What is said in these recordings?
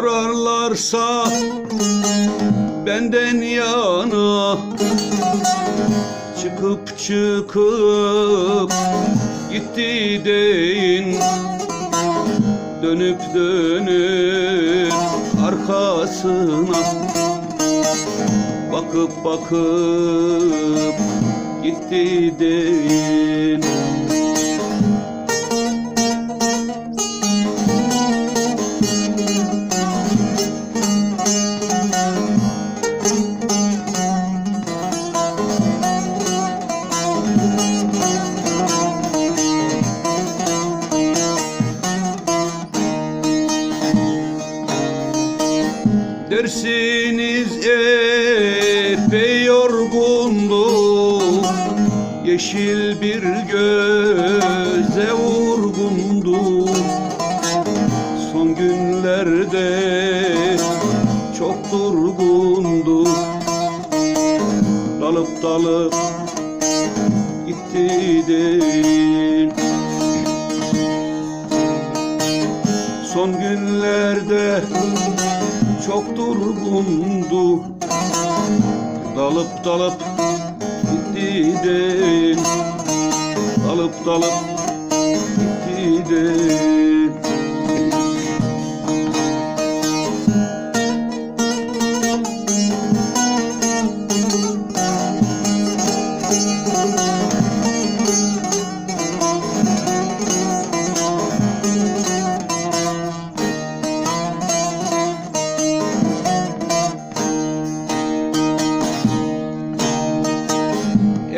sorarlarsa benden yana Çıkıp çıkıp gitti deyin. Dönüp dönüp arkasına Bakıp bakıp gitti deyin. Dersiniz epey yorgundu Yeşil bir göze vurgundu Son günlerde çok durgundu Dalıp dalıp gitti değil. Son günlerde çok durgundu Dalıp dalıp gitti de Dalıp dalıp gitti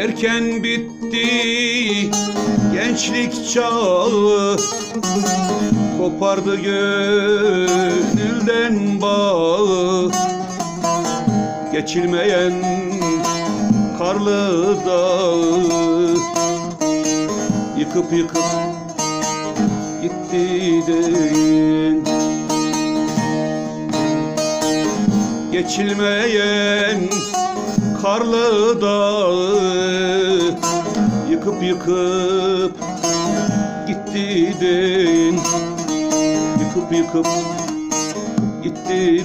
Erken bitti gençlik çağı. Kopardı gönülden bağı. Geçilmeyen karlı dağı. Yıkıp yıkıp gitti deyin. Geçilmeyen karlı dağı Yıkıp yıkıp gitti deyin Yıkıp yıkıp gitti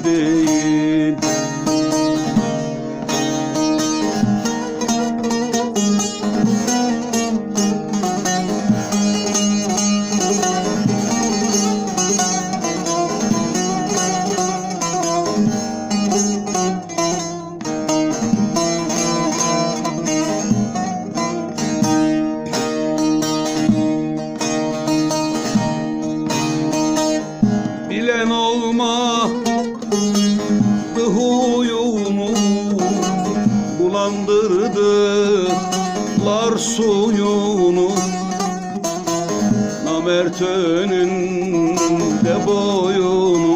huyunu Bulandırdılar suyunu. Namert önünde boyunu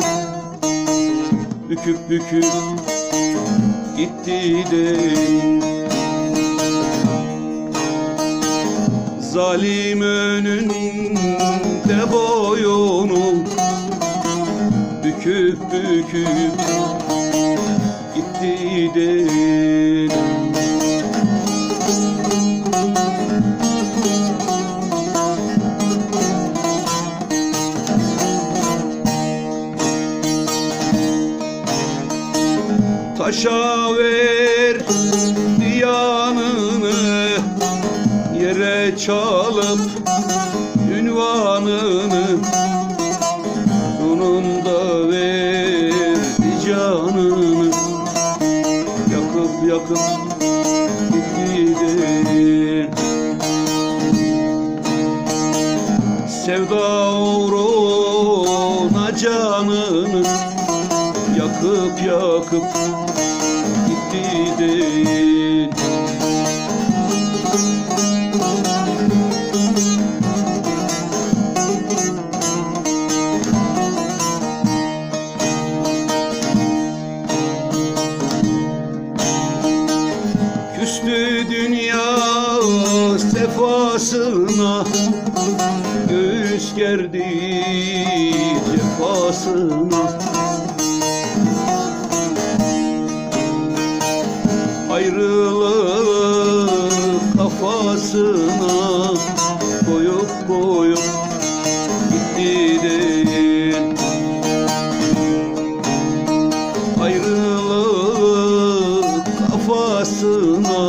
Büküp büküp gitti de. Zalim önünde boyunu Büküp büküp de Taşa ver diyanını Yere çalıp ünvanını Sevda uğruna canını Yakıp yakıp gitti değil Küstü dünya sefasına düş gerdi cefasına Ayrılık kafasına koyup koyup gitti değil. Ayrılık kafasına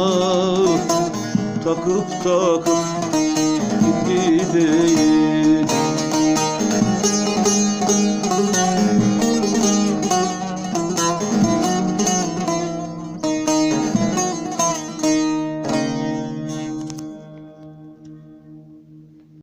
takıp takıp gitti değil.